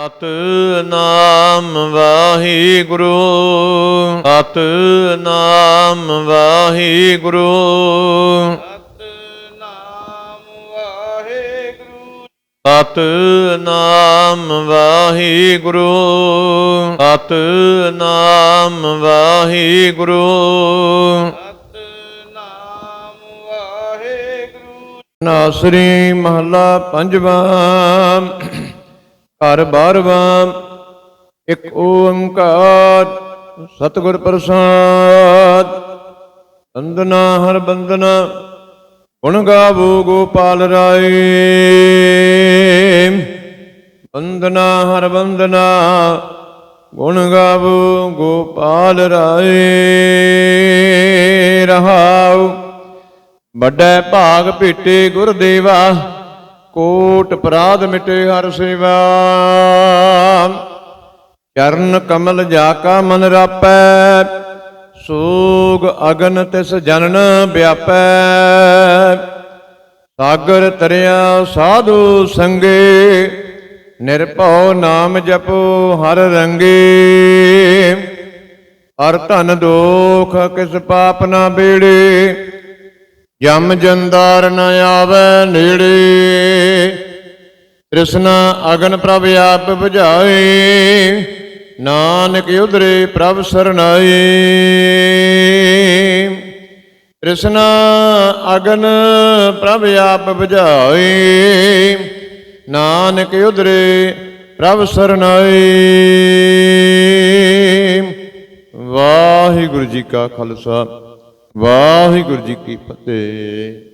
ਸਤਨਾਮ ਵਾਹਿਗੁਰੂ ਸਤਨਾਮ ਵਾਹਿਗੁਰੂ। ਸਤਨਾਮ ਵਾਹਿਗੁਰੂ। ਸਤਨਾਮ ਵਾਹਿਗੁਰੂ ਸਤਨਾਮ ਵਾਹਿਗੁਰੂ। ਨਾਸਰੀ ਮਹੱਲਾ ਪੰਜਵਾਂ। ਘਰ ਬਾਰਵਾਂ, ਇੱਕ ਓੰਕਾਰ, ਸਤਿਗੁਰ ਪ੍ਰਸਾਦ। ਵੰਦਨਾ ਹਰ ਬੰਦਨਾ, ਗੁਣ ਗਾਵੋ ਗੋਪਾਲ ਰਾਏ। ਵੰਦਨਾ ਹਰ ਬੰਦਨਾ, ਗੁਣ ਗਾਵੋ ਗੋਪਾਲ ਰਾਏ। ਰਹਾਉ, ਵੱਡਾ ਭਾਗ ਭੇਟੇ ਗੁਰਦੇਵਾ। ਕੋਟ ਅਪਰਾਧ ਮਿਟੇ ਹਰ ਸੇਵਾ। ਚਰਨ ਕਮਲ ਜਾ ਕਾ ਮਨ ਰਾਪੈ, ਸੋਗ ਅਗਨ ਤਿਸ ਜਨਨ ਵਿਆਪੈ। ਸਾਗਰ ਤਰਿਆ ਸਾਧੂ ਸੰਗੇ, ਨਿਰਭਉ ਨਾਮ ਜਪੋ ਹਰ ਰੰਗੇ। ਹਰ ਧਨ ਦੋਖ ਕਿਸ ਪਾਪ ਨਾ ਬੇੜੇ, ਜਮ ਜੰਦਾਰ ਨ ਆਵੈ ਨੇੜੇ। ਤ੍ਰਿਸ਼ਨਾ ਅਗਨ ਪ੍ਰਭ ਆਪ 부ਝਾਏ ਨਾਨਕ ਉਧਰੇ ਪ੍ਰਭ ਸਰਨਾਏ। ਤ੍ਰਿਸ਼ਨਾ ਅਗਨ ਪ੍ਰਭ ਆਪ 부ਝਾਏ ਨਾਨਕ ਉਧਰੇ ਪ੍ਰਭ ਸਰਨਾਏ। ਵਾਹਿਗੁਰੂ ਜੀ ਕਾ ਖਾਲਸਾ, ਵਾਹਿਗੁਰੂ ਜੀ ਕੀ ਫਤਿਹ।